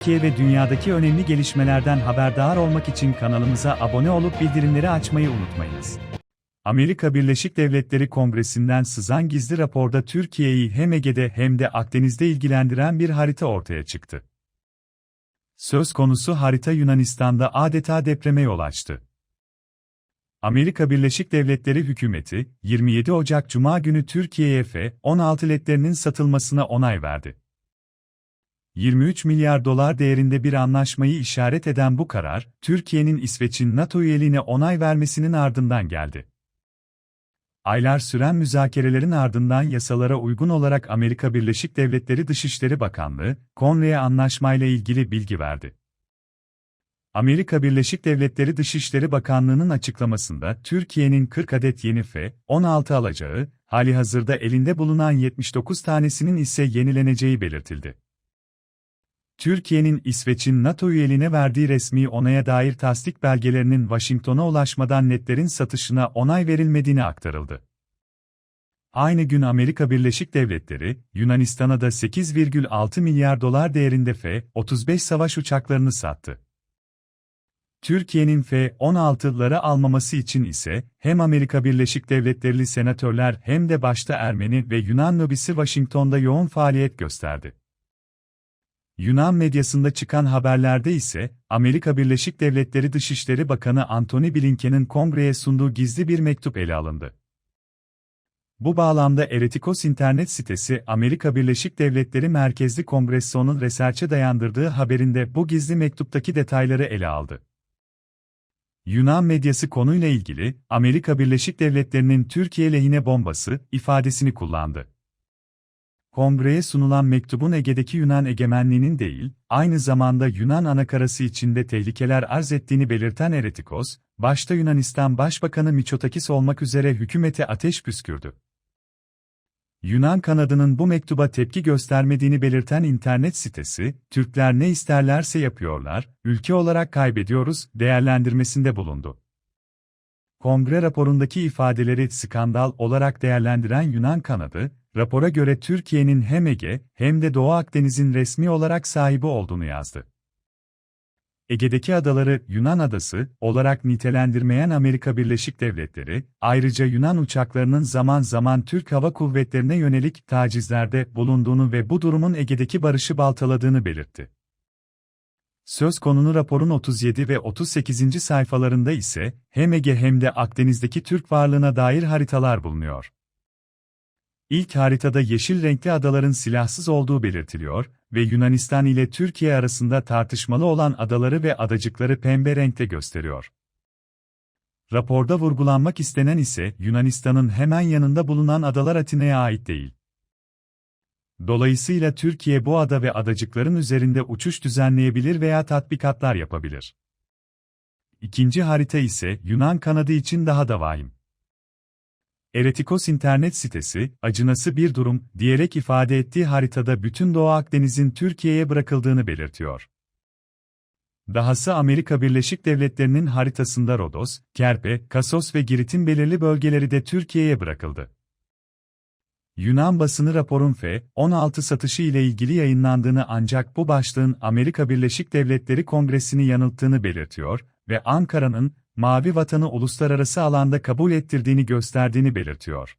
Türkiye ve dünyadaki önemli gelişmelerden haberdar olmak için kanalımıza abone olup bildirimleri açmayı unutmayınız. Amerika Birleşik Devletleri Kongresi'nden sızan gizli raporda Türkiye'yi hem Ege'de hem de Akdeniz'de ilgilendiren bir harita ortaya çıktı. Söz konusu harita Yunanistan'da adeta depreme yol açtı. Amerika Birleşik Devletleri hükümeti, 27 Ocak Cuma günü Türkiye'ye F-16 ledlerinin satılmasına onay verdi. 23 milyar dolar değerinde bir anlaşmayı işaret eden bu karar, Türkiye'nin İsveç'in NATO üyeliğine onay vermesinin ardından geldi. Aylar süren müzakerelerin ardından yasalara uygun olarak Amerika Birleşik Devletleri Dışişleri Bakanlığı, Konre'ye anlaşmayla ilgili bilgi verdi. Amerika Birleşik Devletleri Dışişleri Bakanlığı'nın açıklamasında Türkiye'nin 40 adet yeni F-16 alacağı, hali hazırda elinde bulunan 79 tanesinin ise yenileneceği belirtildi. Türkiye'nin İsveç'in NATO üyeliğine verdiği resmi onaya dair tasdik belgelerinin Washington'a ulaşmadan netlerin satışına onay verilmediğini aktarıldı. Aynı gün Amerika Birleşik Devletleri, Yunanistan'a da 8,6 milyar dolar değerinde F-35 savaş uçaklarını sattı. Türkiye'nin F-16'ları almaması için ise hem Amerika Birleşik Devletleri'li senatörler hem de başta Ermeni ve Yunan lobisi Washington'da yoğun faaliyet gösterdi. Yunan medyasında çıkan haberlerde ise, Amerika Birleşik Devletleri Dışişleri Bakanı Antony Blinken'in kongreye sunduğu gizli bir mektup ele alındı. Bu bağlamda Eretikos internet sitesi Amerika Birleşik Devletleri Merkezli Kongresso'nun research'e dayandırdığı haberinde bu gizli mektuptaki detayları ele aldı. Yunan medyası konuyla ilgili, Amerika Birleşik Devletleri'nin Türkiye lehine bombası ifadesini kullandı. Kongreye sunulan mektubun Ege'deki Yunan egemenliğinin değil, aynı zamanda Yunan anakarası içinde tehlikeler arz ettiğini belirten Eretikos, başta Yunanistan Başbakanı Mitsotakis olmak üzere hükümete ateş püskürdü. Yunan kanadının bu mektuba tepki göstermediğini belirten internet sitesi, Türkler ne isterlerse yapıyorlar, ülke olarak kaybediyoruz, değerlendirmesinde bulundu. Kongre raporundaki ifadeleri skandal olarak değerlendiren Yunan kanadı, rapora göre Türkiye'nin hem Ege hem de Doğu Akdeniz'in resmi olarak sahibi olduğunu yazdı. Ege'deki adaları Yunan adası olarak nitelendirmeyen Amerika Birleşik Devletleri, ayrıca Yunan uçaklarının zaman zaman Türk Hava Kuvvetlerine yönelik tacizlerde bulunduğunu ve bu durumun Ege'deki barışı baltaladığını belirtti. Söz konulu raporun 37 ve 38. sayfalarında ise hem Ege hem de Akdeniz'deki Türk varlığına dair haritalar bulunuyor. İlk haritada yeşil renkli adaların silahsız olduğu belirtiliyor ve Yunanistan ile Türkiye arasında tartışmalı olan adaları ve adacıkları pembe renkte gösteriyor. Raporda vurgulanmak istenen ise Yunanistan'ın hemen yanında bulunan adalar Atina'ya ait değil. Dolayısıyla Türkiye bu ada ve adacıkların üzerinde uçuş düzenleyebilir veya tatbikatlar yapabilir. İkinci harita ise Yunan kanadı için daha da vahim. Eretikos internet sitesi, acınası bir durum, diyerek ifade ettiği haritada bütün Doğu Akdeniz'in Türkiye'ye bırakıldığını belirtiyor. Dahası Amerika Birleşik Devletleri'nin haritasında Rodos, Kerpe, Kasos ve Girit'in belirli bölgeleri de Türkiye'ye bırakıldı. Yunan basını raporun F-16 satışı ile ilgili yayınlandığını ancak bu başlığın Amerika Birleşik Devletleri Kongresi'ni yanılttığını belirtiyor ve Ankara'nın, Mavi Vatanı uluslararası alanda kabul ettirdiğini gösterdiğini belirtiyor.